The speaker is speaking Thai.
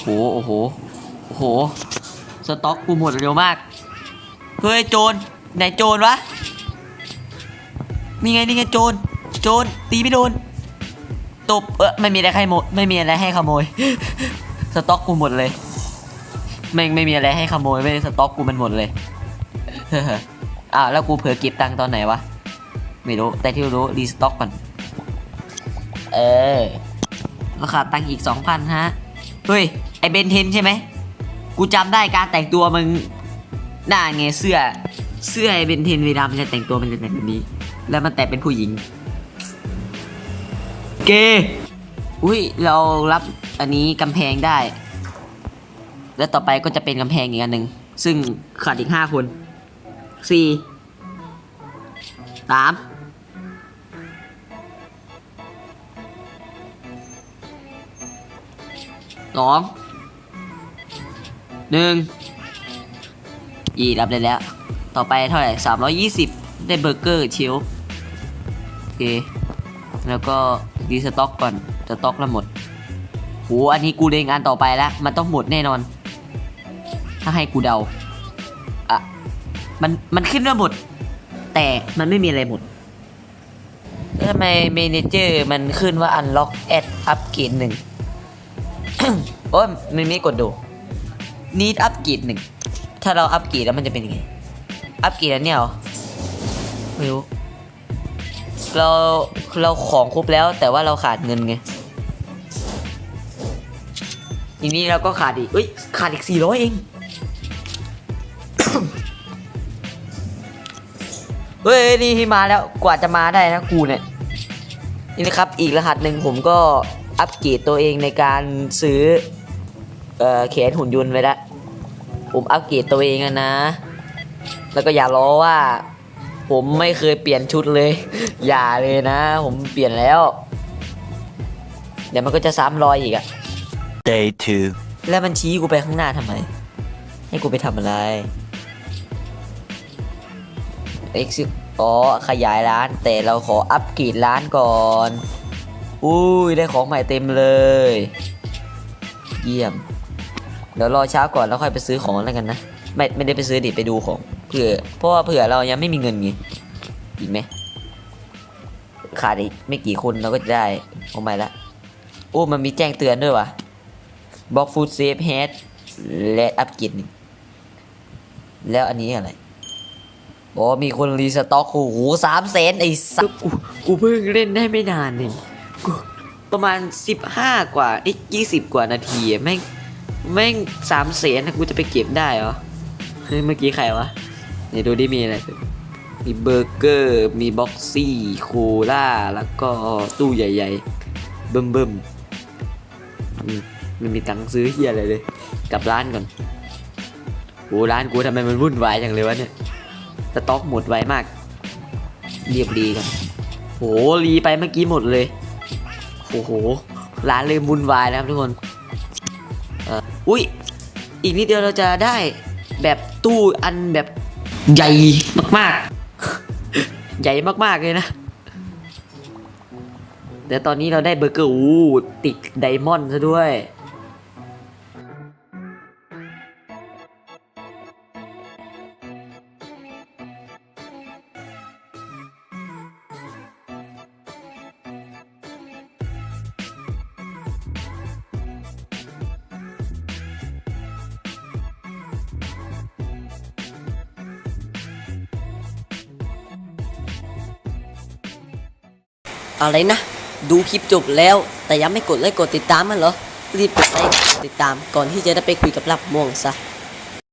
โหโอ้โห โอ้โห สต็อกกูหมดเร็วมาก เฮ้ยโจร ไหนโจรวะ นี่ไงนี่ไงโจร โจร ตีไม่โดน ตบ เออไม่มีอะไรให้หมดไม่มีอะไรให้ขโมย สต็อกกูหมดเลยไม่งไม่มีอะไรให้ขโมยไม่สต็อกกูมันหมดเลยอ้าวแล้วกูเผลอเก็บตังค์ตอนไหนวะ ไม่รู้ แต่ที่รู้รีสต็อกก่อน เออราคาตังค์อีกสองพันฮะ เฮ้ย ไอเบนเทนใช่ไหม กูจำได้การแต่งตัวมึงหน้าไงเสื้อ เสื้อไอเบนเทนเวลามันจะแต่งตัวมันจะแต่งแบบนี้ แล้วมันแต่เป็นผู้หญิง เกอุ้ย เรารับอันนี้กำแพงได้ แล้วต่อไปก็จะเป็นกำแพงอีกอันหนึ่ง ซึ่งขาดอีกห้าคนสี่สาม สองหนึ่งอีรับได้แล้ว ต่อไปเท่าไหร่สามร้อยยี่สิบได้เบอร์เกอร์เชลโอเค แล้วก็ดีสต็อกก่อนสต็อกแล้วหมดโหอันนี้กูเรียงานต่อไปแล้วมันต้องหมดแน่นอน ถ้าให้กูเดาอะมันมันขึ้นว่าหมด แต่มันไม่มีอะไรหมดทำไมเมนเจอร์มันขึ้นว่า unlock at up เกรดหนึ่ง โอ้ยมันไม่กดดู need up เกรดหนึ่งถ้าเราอัปกรดแล้วมันจะเป็นยังไง อัปกรดแล้วเนี่ยเหรอไม่รู้เราเราของครบแล้วแต่ว่าเราขาดเงินไงทีนี้เราก็ขาดอีกเอ้ยขาดอีกสี่ร้อยเองเฮ้ยนี่ที่มาแล้วกว่าจะมาได้นะกูเนี่ยนี่นะครับอีกรหัสหนึ่งผมก็ อัปเกรดตัวเองในการซื้อเอ่อแขนหุ่นยนต์ไว้แล้วผมอัปเกรดตัวเองอะนะ แล้วก็อย่าล้อว่า ผมไม่เคยเปลี่ยนชุดเลย อย่าเลยนะ ผมเปลี่ยนแล้ว เดี๋ยวมันก็จะซ้ำรอยอีกอะ Day 2. แล้วมันชี้กูไปข้างหน้าทำไม ให้กูไปทำอะไร X อ๋อขยายร้านแต่เราขออัปเกรดร้านก่อน อุ้ยได้ของใหม่เต็มเลย เยี่ยม เดี๋ยวรอเช้าก่อนแล้วค่อยไปซื้อของแล้วกันนะ ไม่ไม่ได้ไปซื้อดิไปดูของเผื่อเพราะว่าเผื่อเรายังไม่มีเงินไงอีกไหมขาดอีกไม่กี่คนเราก็จะได้ของใหม่ละโอ้มันมีแจ้งเตือนด้วยว่ะบล็อกฟูดเซฟแฮดและอัปเกรดหนึ่งแล้วอันนี้อะไรอ๋อมีคนรีสต็อกโอ้โหสามแสนไอ้สัสกูกูเพิ่งเล่นได้ไม่นานเอง ประมาณสิบห้ากว่าไอ้ยี่สิบกว่านาทีแม่งแม่งสามแสนกูจะไปเก็บได้เหรอเฮ้ยเมื่อกี้ใครวะเดี๋ยดูดิมีอะไร มีเบอร์เกอร์ มีบ็อกซี่โคล่าแล้วก็ตู้ใหญ่ๆ เบิ่มเบิ่มๆมไม่มีตังค์ซื้อเฮียอะไรเลยกลับร้านก่อนโอ้ร้านกูทำไมมันวุ่นวายจังเลยวะเนี่ยสต็อกหมดไวมาก เรียบรีกันโหรีไปเมื่อกี้หมดเลย โอ้โห ร้านเลยวุ่นวายนะครับทุกคนอุ้ย อีกนิดเดียวเราจะได้แบบตู้อันแบบใหญ่มากๆ ใหญ่มากๆเลยนะ แต่ตอนนี้เราได้เบอร์เกอร์อู้ติดไดมอนด์ซะด้วย อะไรนะ ดูคลิปจบแล้ว แต่ยังไม่กดไลค์กดติดตามมันเหรอ รีบกดไลค์ติดตามก่อนที่จะได้ไปคุยกับรับม่วงซะ